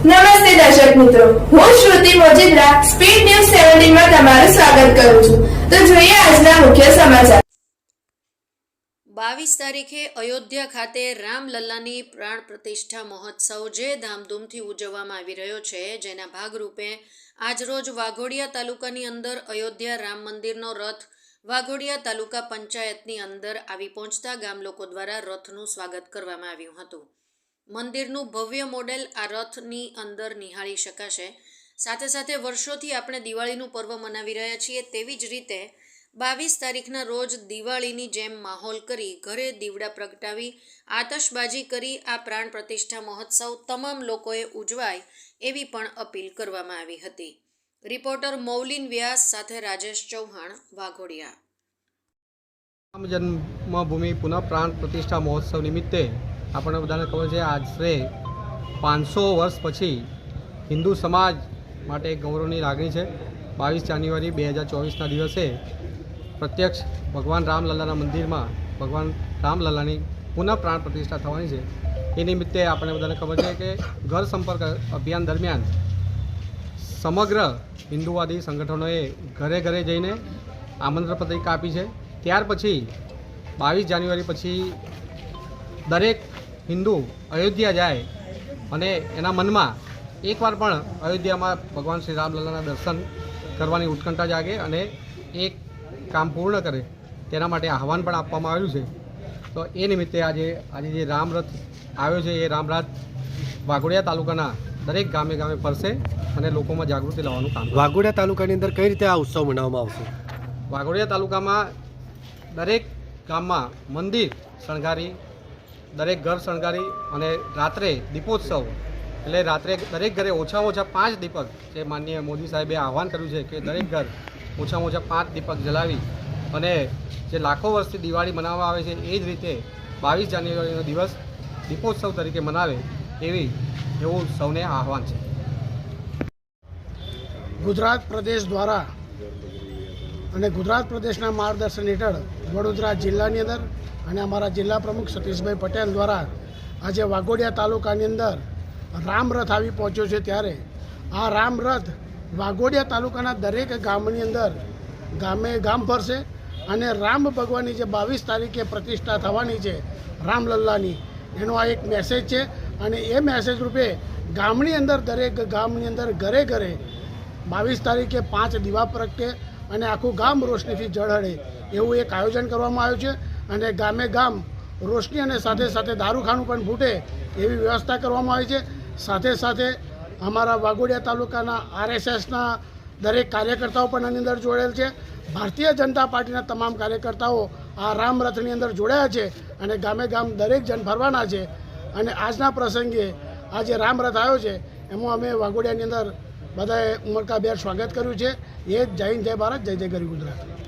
નમસ્તે દર્શક મિત્રો. હું શ્રુતિ મોજીદ્રા સ્પીડ ન્યૂઝ સેવન્ટીનમાં તમારું સ્વાગત કરું છું. તો જોઈએ આજના મુખ્ય સમાચાર. બાવીસ તારીખે અયોધ્યા ખાતે રામલલ્લાની પ્રાણ પ્રતિષ્ઠા મહોત્સવ જે ધામધૂમથી ઉજવવામાં આવી રહ્યો છે. જેના ભાગરૂપે આજરોજ વાઘોડિયા તાલુકાની અંદર અયોધ્યા રામ મંદિરનો રથ વાઘોડિયા તાલુકા પંચાયતની અંદર આવી પહોંચતા ગામ લોકો દ્વારા રથનું સ્વાગત કરવામાં આવ્યું હતું. મંદિરનું ભવ્ય મોડેલ આ રથની અંદર નિહાળી શકાશે. સાથે સાથે વર્ષોથી આપણે દિવાળીનું પર્વ મનાવી રહ્યા છીએ તેવી જ રીતે બાવીસ તારીખના રોજ દિવાળીની જેમ માહોલ કરી ઘરે દીવડા પ્રગટાવી, આતશબાજી કરી આ પ્રાણ પ્રતિષ્ઠા મહોત્સવ તમામ લોકોએ ઉજવાય એવી પણ અપીલ કરવામાં આવી હતી. રિપોર્ટર મૌલિન વ્યાસ સાથે રાજેશ ચૌહાણ, વાઘોડિયા. રામ જન્મભૂમિ પુનઃ પ્રાણ પ્રતિષ્ઠા મહોત્સવ નિમિત્તે આપણને બધાને ખબર છે, આશરે પાંચસો વર્ષ પછી હિન્દુ સમાજ માટે ગૌરવની લાગણી છે. બાવીસ જાન્યુઆરી બે હજાર ચોવીસના દિવસે પ્રત્યક્ષ ભગવાન રામલલ્લાના મંદિરમાં ભગવાન રામલલ્લાની પુનઃ પ્રાણ પ્રતિષ્ઠા થવાની છે. એ નિમિત્તે આપણને બધાને ખબર છે કે ઘર સંપર્ક અભિયાન દરમિયાન સમગ્ર હિન્દુવાદી સંગઠનોએ ઘરે ઘરે જઈને આમંત્રણ પત્રિકા આપી છે. ત્યાર પછી બાવીસ જાન્યુઆરી પછી દરેક હિન્દુ અયોધ્યા જાય અને એના મનમાં એકવાર પણ અયોધ્યામાં ભગવાન શ્રી રામલલ્લાના દર્શન કરવાની ઉત્કંઠા જાગે અને એક કામ પૂર્ણ કરે તેના માટે આહવાન પણ આપવામાં આવ્યું છે. તો એ નિમિત્તે આજે આજે જે રામરથ આવ્યો છે એ રામરથ વાઘોડિયા તાલુકાના દરેક ગામે ગામે ફરશે અને લોકોમાં જાગૃતિ લાવવાનું કામ વાઘોડિયા તાલુકાની અંદર કઈ રીતે આ ઉત્સવ મનાવવામાં આવશે? વાઘોડિયા તાલુકામાં દરેક ગામમાં મંદિર શણગારી દરેક ઘર શણગારી અને રાત્રે દીપોત્સવ, એટલે રાત્રે દરેક ઘરે ઓછામાં ઓછા પાંચ દીપક, જે માનનીય મોદી સાહેબે આહવાન કર્યું છે કે દરેક ઘર ઓછામાં ઓછા પાંચ દીપક જલાવી અને જે લાખો વર્ષથી દિવાળી મનાવવામાં આવે છે એ જ રીતે બાવીસ જાન્યુઆરીનો દિવસ દીપોત્સવ તરીકે મનાવે એવી એવું સૌને આહવાન છે. ગુજરાત પ્રદેશ દ્વારા અને ગુજરાત પ્રદેશના માર્ગદર્શન હેઠળ વડોદરા જિલ્લાની અંદર અને અમારા જિલ્લા પ્રમુખ સતીશભાઈ પટેલ દ્વારા આજે વાઘોડિયા તાલુકાની અંદર રામરથ આવી પહોંચ્યો છે ત્યારે. આ રામરથ વાઘોડિયા તાલુકાના દરેક ગામની અંદર ગામે ગામ ફરશે અને રામ ભગવાનની જે બાવીસ તારીખે પ્રતિષ્ઠા થવાની છે રામલલ્લાની, એનો આ એક મેસેજ છે. અને એ મેસેજ રૂપે ગામની અંદર દરેક ગામની અંદર ઘરે ઘરે બાવીસ તારીખે પાંચ દીવા પ્રગટે અને આખું ગામ રોશનીથી જળહળે એવું એક આયોજન કરવામાં આવ્યું છે. અને ગામે ગામ રોશની અને સાથે સાથે દારૂખાનું પણ ફૂટે એવી વ્યવસ્થા કરવામાં આવી છે. સાથે સાથે અમારા વાઘોડિયા તાલુકાના આરએસએસના દરેક કાર્યકર્તાઓ પણ આની અંદર જોડેલ છે. ભારતીય જનતા પાર્ટીના તમામ કાર્યકર્તાઓ આ રામરથની અંદર જોડાયા છે અને ગામે ગામ દરેક જણ ફરવાના છે. અને આજના પ્રસંગે આ જે રામરથ આવ્યો છે, એમાં અમે વાઘોડિયાની અંદર બધાએ ઉમરકાભેર સ્વાગત કર્યું છે. એ જય હિન્દ, જય ભારત, જય જય ગરી ગુજરાત.